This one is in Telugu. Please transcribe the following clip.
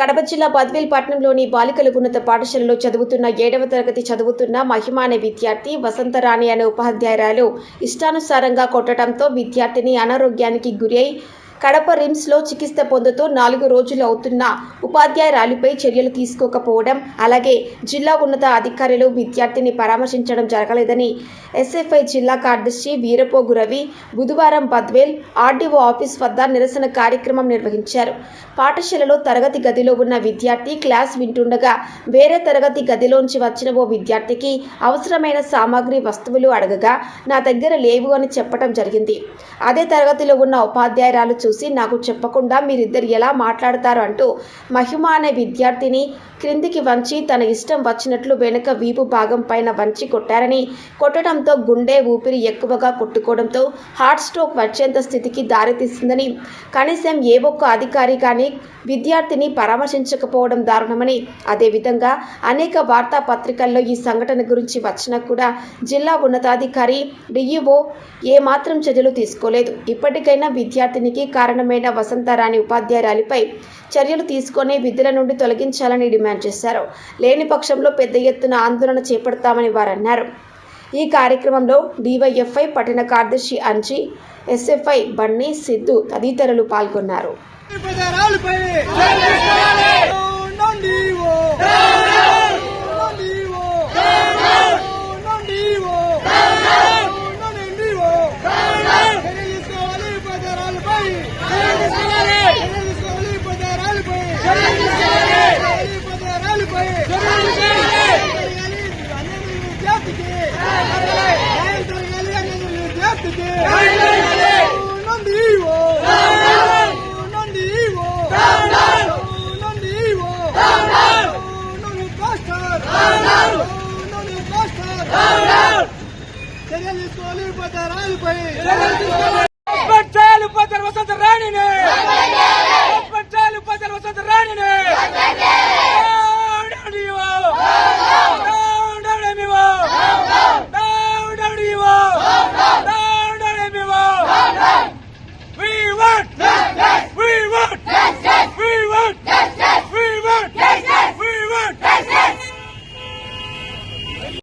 కడప జిల్లా బద్వేల్ పట్టణంలోని బాలికల ఉన్నత పాఠశాలలో చదువుతున్న ఏడవ తరగతి చదువుతున్న మహిమ అనే విద్యార్థి వసంతరాణి అనే ఉపాధ్యాయురాలు ఇష్టానుసారంగా కొట్టడంతో విద్యార్థిని అనారోగ్యానికి గురై కడప రిమ్స్లో చికిత్స పొందుతూ నాలుగు రోజులు అవుతున్న ఉపాధ్యాయురాలిపై చర్యలు తీసుకోకపోవడం అలాగే జిల్లా ఉన్నత అధికారులు విద్యార్థిని పరామర్శించడం జరగలేదని ఎస్ఎఫ్ఐ జిల్లా కార్యదర్శి వీరపోగు రవి బుధవారం బద్వేల్ ఆర్డీఓ ఆఫీస్ వద్ద నిరసన కార్యక్రమం నిర్వహించారు. పాఠశాలలో తరగతి గదిలో ఉన్న విద్యార్థి క్లాస్ వింటుండగా వేరే తరగతి గదిలోంచి వచ్చిన ఓ విద్యార్థికి అవసరమైన సామాగ్రి వస్తువులు అడగగా నా దగ్గర లేవు అని చెప్పడం జరిగింది. అదే తరగతిలో ఉన్న ఉపాధ్యాయురాలు చూసి నాకు చెప్పకుండా మీరిద్దరు ఎలా మాట్లాడతారు అంటూ మహిమ అనే విద్యార్థిని క్రిందికి వంచి తన ఇష్టం వచ్చినట్లు వెనుక వీపు భాగం పైన వంచి కొట్టారని కొట్టడంతో గుండె ఊపిరి ఎక్కువగా కొట్టుకోవడంతో హార్ట్ స్ట్రోక్ వచ్చేంత స్థితికి దారితీస్తుందని కనీసం ఏ ఒక్క అధికారి కానీ విద్యార్థిని పరామర్శించకపోవడం దారుణమని. అదేవిధంగా అనేక వార్తాపత్రికల్లో ఈ సంఘటన గురించి వచ్చినా కూడా జిల్లా ఉన్నతాధికారి డిఈఓ ఏమాత్రం చర్యలు తీసుకోలేదు. ఇప్పటికైనా విద్యార్థినికి కారణమైన వసంతరాణి ఉపాధ్యాయురాలిపై చర్యలు తీసుకొని విధుల నుండి తొలగించాలని డిమాండ్ చేశారు. లేని పక్షంలో పెద్ద ఎత్తున ఆందోళన చేపడతామని వారు అన్నారు ఈ కార్యక్రమంలో డివైఎఫ్ఐ పట్టణ కార్యదర్శి అంచి ఎస్ఎఫ్ఐ బన్నీ సిద్ధు తదితరులు పాల్గొన్నారు. అన్ని విద్యార్థికి న్యాయం జరగాలి అన్ని విద్యార్థికి నొండివో నొండివో నొండివో నొండి పోస్టర్ నొండి పోస్టర్ చర్యలు తీసుకోవాలి ప్రజారాలపై చేయాలి